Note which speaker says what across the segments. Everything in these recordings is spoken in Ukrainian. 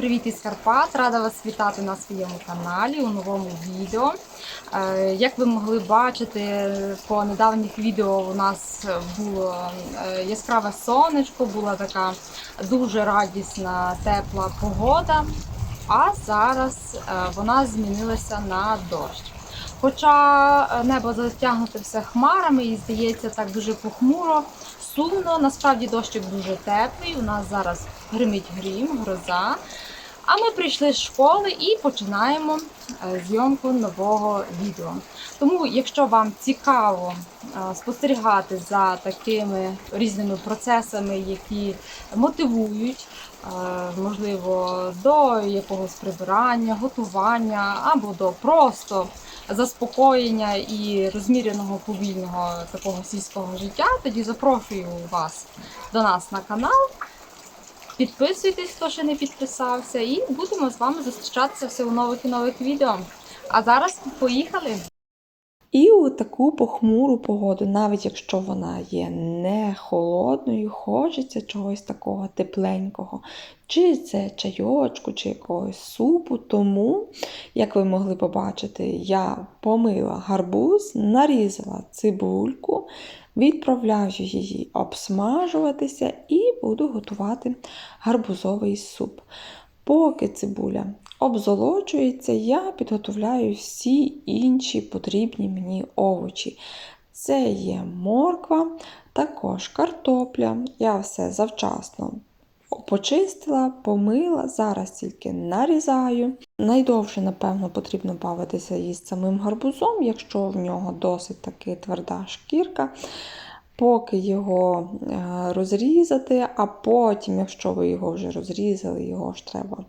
Speaker 1: Привіт із Карпат! Рада вас вітати на своєму каналі у новому відео. Е, Як ви могли бачити, по недавніх відео у нас було е, яскраве сонечко, була така дуже радісна, тепла погода. А зараз е, вона змінилася на дощ. Хоча небо затягнуте все хмарами і здається так дуже похмуро, сумно. Насправді дощик дуже теплий. У нас зараз гримить грім, гроза. А ми прийшли з школи і починаємо е, зйомку нового відео. Тому, якщо вам цікаво е, спостерігати за такими різними процесами, які мотивують, можливо, до якогось прибирання, готування або до просто заспокоєння і розміреного повільного такого сільського життя, тоді запрошую вас до нас на канал. Підписуйтесь, хто ще не підписався, і будемо з вами зустрічатися все у нових і нових відео. А зараз поїхали!
Speaker 2: І у таку похмуру погоду, навіть якщо вона є не холодною, хочеться чогось такого тепленького, чи це чайочку, чи якогось супу. Тому, як ви могли побачити, я помила гарбуз, нарізала цибульку, відправляю її обсмажуватися і буду готувати гарбузовий суп. Поки цибуля обзолочується, я підготовляю всі інші потрібні мені овочі. Це є морква, також картопля. Я все завчасно почистила, помила, зараз тільки нарізаю. Найдовше, напевно, потрібно бавитися із самим гарбузом, якщо в нього досить таки тверда шкірка. Поки його е, розрізати, а потім, якщо ви його вже розрізали, його ж треба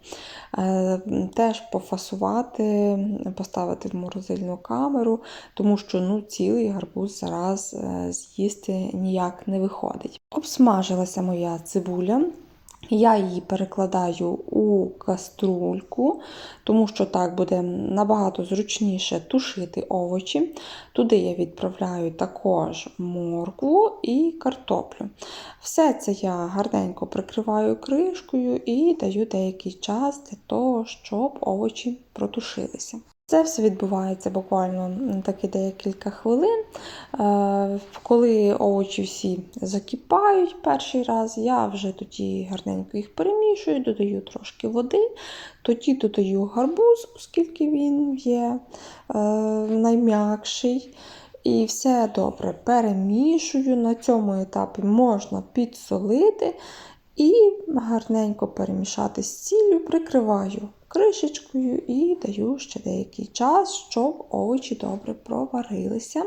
Speaker 2: е, теж пофасувати, поставити в морозильну камеру, тому що ну, цілий гарбуз зараз е, з'їсти ніяк не виходить. Обсмажилася моя цибуля. Я її перекладаю у каструльку, тому що так буде набагато зручніше тушити овочі. Туди я відправляю також моркву і картоплю. Все це я гарненько прикриваю кришкою і даю деякий час для того, щоб овочі протушилися. Це все відбувається буквально таки декілька хвилин. Е, Коли овочі всі закипають перший раз, я вже тоді гарненько їх перемішую, додаю трошки води, тоді додаю гарбуз, оскільки він є е, найм'якший. І все добре перемішую. На цьому етапі можна підсолити і гарненько перемішати з сіллю, прикриваю кришечкою і даю ще деякий час, щоб овочі добре проварилися.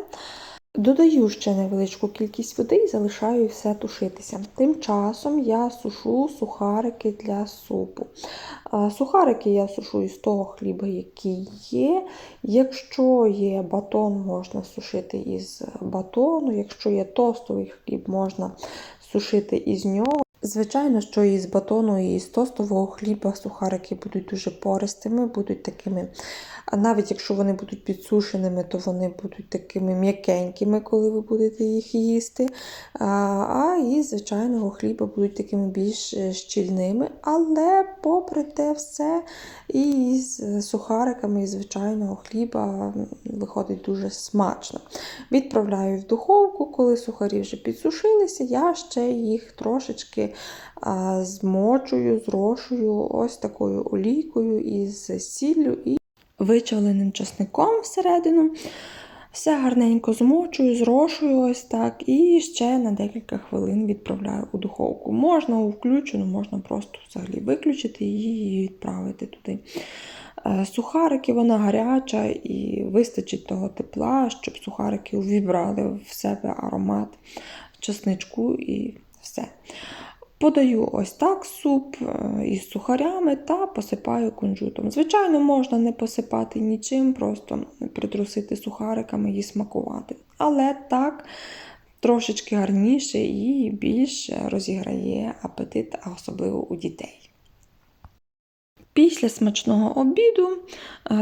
Speaker 2: Додаю ще невеличку кількість води і залишаю все тушитися. Тим часом я сушу сухарики для супу. Сухарики я сушу із того хліба, який є. Якщо є батон, можна сушити із батону, якщо є тостовий хліб, можна сушити із нього. Звичайно, що і з батону, і з тостового хліба сухарики будуть дуже пористими, будуть такими, а навіть якщо вони будуть підсушеними, то вони будуть такими м'якенькими, коли ви будете їх їсти. А із звичайного хліба будуть такими більш е, щільними. Але, попри те все, і з сухариками із звичайного хліба виходить дуже смачно. Відправляю в духовку, коли сухарі вже підсушилися, я ще їх трошечки змочую, зрошую ось такою олійкою із сіллю і вичавленим часником всередину. Все гарненько змочую, зрошую ось так, і ще на декілька хвилин відправляю у духовку. Можна у включену, можна просто взагалі виключити її і відправити туди. Е, сухарики, вона гаряча і вистачить того тепла, щоб сухарики увібрали в себе аромат чесничку і все. Подаю ось так суп е, із сухарями та посипаю кунжутом. Звичайно, можна не посипати нічим, просто притрусити сухариками і смакувати. Але так трошечки гарніше і більш розіграє апетит, а особливо у дітей. Після смачного обіду е,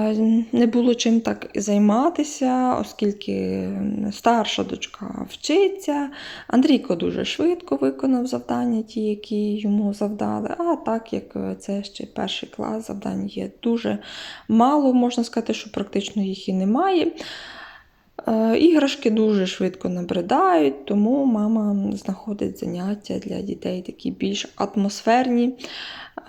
Speaker 2: не було чим так займатися, оскільки старша дочка вчиться. Андрійко дуже швидко виконав завдання, ті, які йому завдали. А так як це ще перший клас, завдань є дуже мало, можна сказати, що практично їх і немає. Е, Іграшки дуже швидко набридають, тому мама знаходить заняття для дітей такі більш атмосферні.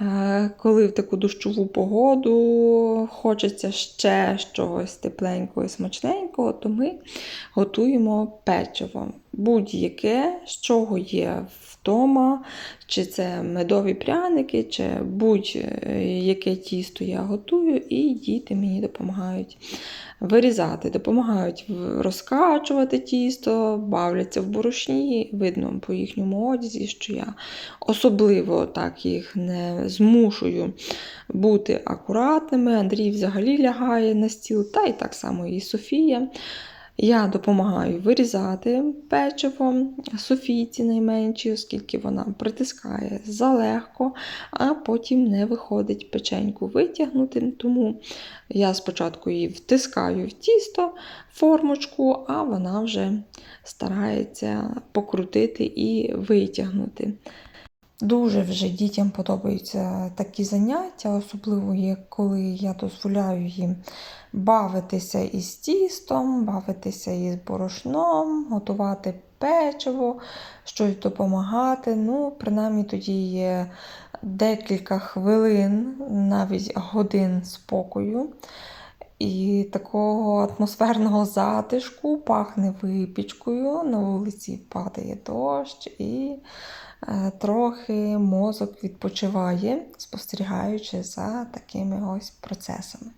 Speaker 2: Е, Коли в таку дощову погоду хочеться ще чогось тепленького і смачненького, то ми готуємо печиво. Будь-яке, з чого є вдома, чи це медові пряники, чи будь-яке тісто я готую, і діти мені допомагають вирізати, допомагають розкачувати тісто, бавляться в борошні. Видно по їхньому одязі, що я особливо так їх не змушую бути акуратними. Андрій взагалі лягає на стіл, та і так само і Софія. Я допомагаю вирізати печиво Софійці найменшій, оскільки вона притискає залегко, а потім не виходить печеньку витягнути. Тому я спочатку її втискаю в тісто, формочку, а вона вже старається покрутити і витягнути. Дуже вже дітям подобаються такі заняття, особливо коли я дозволяю їм бавитися із тістом, бавитися із борошном, готувати печиво, щось допомагати. Ну, принаймні тоді є декілька хвилин, навіть годин спокою. І такого атмосферного затишку пахне випічкою, на вулиці падає дощ, і е, трохи мозок відпочиває, спостерігаючи за такими ось процесами.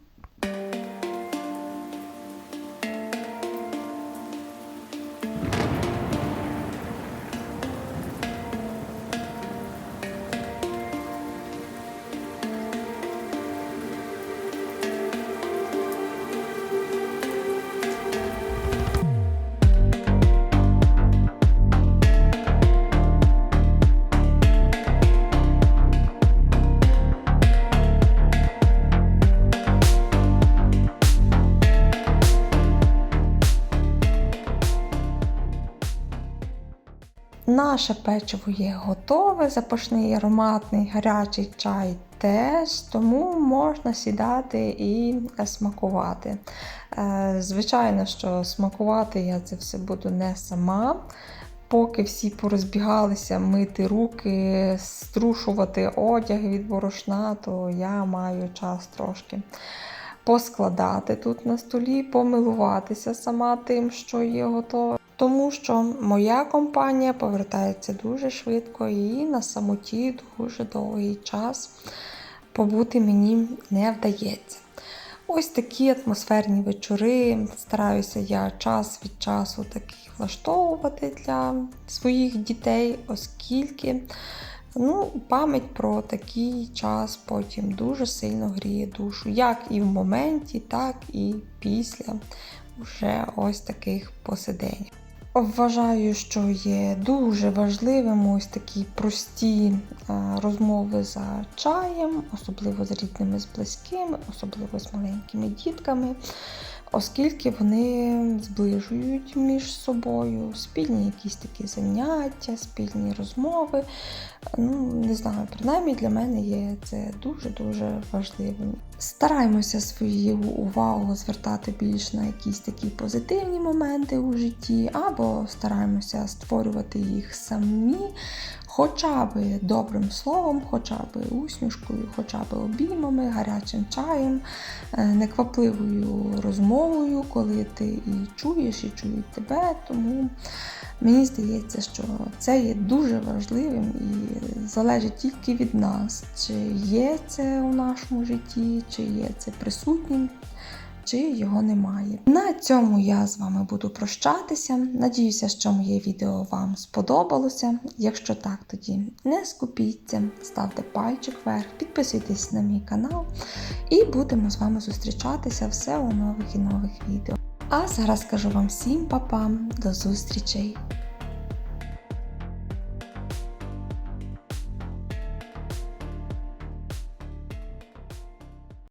Speaker 2: Наше печиво є готове, запашний, ароматний, гарячий чай теж, тому можна сідати і смакувати. Е, Звичайно, що смакувати я це все буду не сама. Поки всі порозбігалися мити руки, струшувати одяг від борошна, то я маю час трошки поскладати тут на столі, помилуватися сама тим, що є готове. Тому що моя компанія повертається дуже швидко і на самоті дуже довгий час побути мені не вдається. Ось такі атмосферні вечори. Стараюся я час від часу такі влаштовувати для своїх дітей, оскільки ну, пам'ять про такий час потім дуже сильно гріє душу, як і в моменті, так і після вже ось таких посидень. Вважаю, що є дуже важливим ось такі прості е, розмови за чаєм, особливо з рідними, з близькими, особливо з маленькими дітками, оскільки вони зближують між собою спільні якісь такі заняття, спільні розмови. Ну, не знаю, принаймні для мене є це дуже-дуже важливим. Стараємося свою увагу звертати більш на якісь такі позитивні моменти у житті, або стараємося створювати їх самі, хоча б добрим словом, хоча б усмішкою, хоча б обіймами, гарячим чаєм, е, неквапливою розмовою, коли ти і чуєш, і чують тебе. Тому мені здається, що це є дуже важливим і залежить тільки від нас, чи є це у нашому житті, чи є це присутнім. Чи його немає. На цьому я з вами буду прощатися. Надіюся, що моє відео вам сподобалося. Якщо так, тоді не скупіться, ставте пальчик вверх, підписуйтесь на мій канал і будемо з вами зустрічатися все у нових і нових відео. А зараз кажу вам всім папам, до зустрічей!